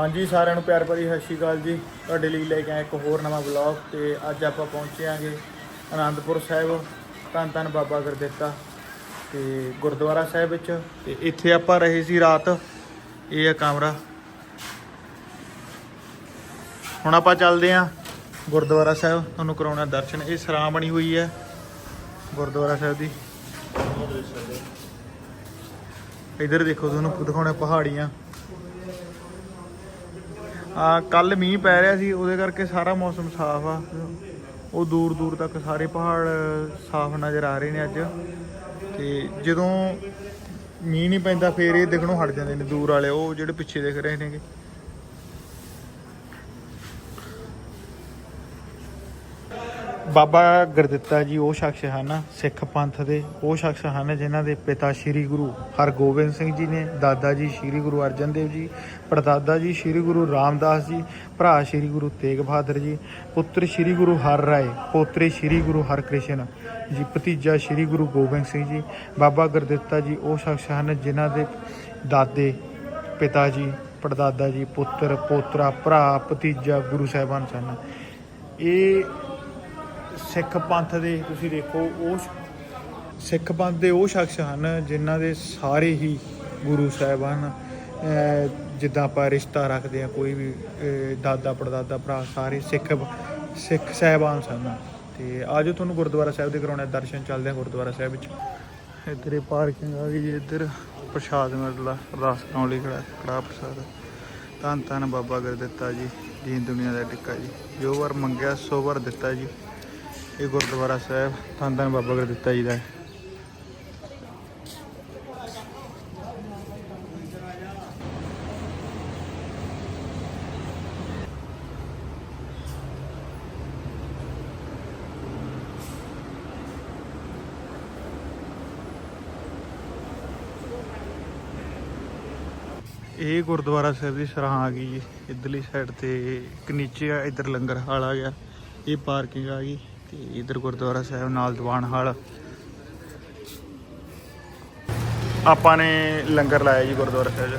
ਹਾਂਜੀ, ਸਾਰਿਆਂ ਨੂੰ ਪਿਆਰ ਭਰੀ ਸਤਿ ਸ਼੍ਰੀ ਅਕਾਲ ਜੀ। ਤੁਹਾਡੇ ਲਈ ਲੈ ਕੇ ਆਏ ਇੱਕ ਹੋਰ ਨਵਾਂ ਵਲੌਗ ਤੇ ਅੱਜ ਆਪਾਂ ਪਹੁੰਚੇ ਆਂਗੇ ਆਨੰਦਪੁਰ ਸਾਹਿਬ। ਧੰਨ ਧੰਨ ਬਾਬਾ ਗੁਰਦਿੱਤਾ ਤੇ ਗੁਰਦੁਆਰਾ ਸਾਹਿਬ ਵਿੱਚ। ਤੇ ਇੱਥੇ ਆਪਾਂ ਰਹੇ ਸੀ ਰਾਤ। ਇਹ ਆ ਕਮਰਾ। ਹੁਣ ਆਪਾਂ ਚੱਲਦੇ ਆਂ ਗੁਰਦੁਆਰਾ ਸਾਹਿਬ। ਤੁਹਾਨੂੰ ਕਰਾਉਣਾ ਦਰਸ਼ਨ। ਇਹ ਸਰਾਂ ਬਣੀ ਹੋਈ ਹੈ ਗੁਰਦੁਆਰਾ ਸਾਹਿਬ ਦੀ। ਇਧਰ ਦੇਖੋ, ਤੁਹਾਨੂੰ ਦਿਖਾਉਣਾ ਪਹਾੜੀਆਂ। ਆ ਕੱਲ ਮੀਂਹ ਪੈ ਰਿਹਾ ਸੀ, ਉਹਦੇ ਕਰਕੇ ਸਾਰਾ ਮੌਸਮ ਸਾਫ਼ ਆ। ਉਹ ਦੂਰ ਦੂਰ ਤੱਕ ਸਾਰੇ ਪਹਾੜ ਸਾਫ਼ ਨਜ਼ਰ ਆ ਰਹੇ ਨੇ ਅੱਜ। ਤੇ ਜਦੋਂ ਮੀਂਹ ਨਹੀਂ ਪੈਂਦਾ, ਫੇਰ ਇਹ ਦਿਖਣੋਂ ਹਟ ਜਾਂਦੇ ਨੇ ਦੂਰ ਵਾਲੇ, ਉਹ ਜਿਹੜੇ ਪਿੱਛੇ ਦਿਖ ਰਹੇ ਨੇਗੇ। ਬਾਬਾ ਗੁਰਦਿੱਤਾ ਜੀ, ਉਹ ਸ਼ਖਸ ਹਨ, ਸਿੱਖ ਪੰਥ ਦੇ। ਉਹ ਸ਼ਖਸ ਹਨ ਜਿਨ੍ਹਾਂ ਦੇ ਪਿਤਾ ਸ੍ਰੀ ਗੁਰੂ ਹਰਗੋਬਿੰਦ ਸਿੰਘ ਜੀ ਨੇ, ਦਾਦਾ ਜੀ ਸ੍ਰੀ ਗੁਰੂ ਅਰਜਨ ਦੇਵ ਜੀ, ਪੜਦਾਦਾ ਜੀ ਸ੍ਰੀ ਗੁਰੂ ਰਾਮਦਾਸ ਜੀ, ਭਰਾ ਸ੍ਰੀ ਗੁਰੂ ਤੇਗ ਬਹਾਦਰ ਜੀ, ਪੁੱਤਰ ਸ੍ਰੀ ਗੁਰੂ ਹਰ ਰਾਏ, ਪੋਤਰੇ ਸ੍ਰੀ ਗੁਰੂ ਹਰਕ੍ਰਿਸ਼ਨ ਜੀ, ਭਤੀਜਾ ਸ੍ਰੀ ਗੁਰੂ ਗੋਬਿੰਦ ਸਿੰਘ ਜੀ, ਬਾਬਾ ਗੁਰਦਿੱਤਾ ਜੀ, ਉਹ ਸ਼ਖਸ ਹਨ ਜਿਨ੍ਹਾਂ ਦੇ ਦਾਦੇ, ਪਿਤਾ ਜੀ, ਪੜਦਾਦਾ ਜੀ, ਪੁੱਤਰ, ਪੋਤਰਾ, ਭਰਾ, ਭਤੀਜਾ ਗੁਰੂ ਸਾਹਿਬਾਨ ਸਨ। ਇਹ ਸਿੱਖ ਪੰਥ ਦੇ ਤੁਸੀਂ ਦੇਖੋ, ਉਹ ਸਿੱਖ ਪੰਥ ਦੇ ਉਹ ਸ਼ਖਸ ਹਨ ਜਿਨ੍ਹਾਂ ਦੇ ਸਾਰੇ ਹੀ ਗੁਰੂ ਸਾਹਿਬਾਨ ਜਿੱਦਾਂ ਆਪਾਂ ਰਿਸ਼ਤਾ ਰੱਖਦੇ ਆ ਕੋਈ ਵੀ ਦਾਦਾ, ਪੜਦਾਦਾ, ਭਰਾ ਸਾਰੇ ਸਿੱਖ ਸਿੱਖ ਸਾਹਿਬਾਨ ਸਨ। ਤੇ ਆਜੋ ਤੁਹਾਨੂੰ ਗੁਰਦੁਆਰਾ ਸਾਹਿਬ ਦੇ ਕਰਾਉਣੇ ਦਰਸ਼ਨ ਚੱਲਦੇ ਆ ਗੁਰਦੁਆਰਾ ਸਾਹਿਬ ਵਿੱਚ। ਇੱਧਰ ਇਹ ਪਾਰਕਿੰਗ ਆ ਗਈ ਜੀ, ਇੱਧਰ ਪ੍ਰਸ਼ਾਦ ਮਿਲਦਾ ਅਰਦਾਸ ਕਰਾਉਣ ਲਈ ਖੜਾ ਕੜਾ ਪ੍ਰਸ਼ਾਦ। ਧੰਨ ਧੰਨ ਬਾਬਾ ਗੁਰਦਿੱਤਾ ਜੀ, ਦੀਨ ਦੁਨੀਆ ਦਾ ਟਿੱਕਾ ਜੀ। ਜੋ ਵਾਰ ਮੰਗਿਆ, ਸੋ ਵਾਰ ਦਿੱਤਾ ਜੀ। ਇਹ ਗੁਰਦੁਆਰਾ ਸਾਹਿਬ ਧੰਨ ਧੰਨ ਬਾਬਾ ਗੁਰਦਿੱਤਾ ਜੀ ਦਾ ਇਹ ਗੁਰਦੁਆਰਾ ਸਾਹਿਬ ਦੀ ਸਰਾਂ ਆ ਗਈ ਜੀ। ਇਧਰਲੀ ਸਾਈਡ ਤੇ ਇੱਕ ਨੀਚੇ ਆ, ਇਧਰ ਲੰਗਰ ਹਾਲ ਆ ਗਿਆ। ਇਹ ਪਾਰਕਿੰਗ ਆ ਗਈ। ਤੇ ਇਧਰ ਗੁਰਦੁਆਰਾ ਸਾਹਿਬ ਨਾਲ ਦੀਵਾਨ ਹਾਲ। ਆਪਾਂ ਨੇ ਲੰਗਰ ਲਾਇਆ ਜੀ ਗੁਰਦੁਆਰਾ ਸਾਹਿਬ 'ਚ।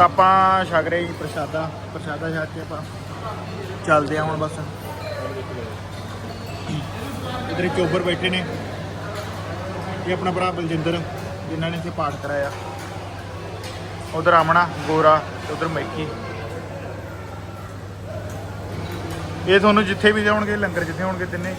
ਆਪਾਂ ਛਕ ਰਹੇ ਜੀ ਪ੍ਰਸ਼ਾਦਾ ਪ੍ਰਸ਼ਾਦਾ ਛਕ ਕੇ ਆਪਾਂ ਚੱਲਦੇ ਆ ਹੁਣ ਬਸ। ਇਧਰ ਚੋਬਰ ਬੈਠੇ ਨੇ। ਇਹ ਆਪਣਾ ਭਰਾ ਬਲਜਿੰਦਰ, ਜਿਨ੍ਹਾਂ ਨੇ ਇੱਥੇ ਪਾਠ ਕਰਾਇਆ। ਉਧਰ ਆਮਣਾ, ਗੋਰਾ ਤੇ ਉਧਰ ਮੈਕੀ ਇਹ ਤੁਹਾਨੂੰ ਜਿੱਥੇ ਵੀ ਜਾਣਗੇ ਲੰਗਰ ਜਿੱਥੇ ਹੋਣਗੇ ਤਿੰਨੇ।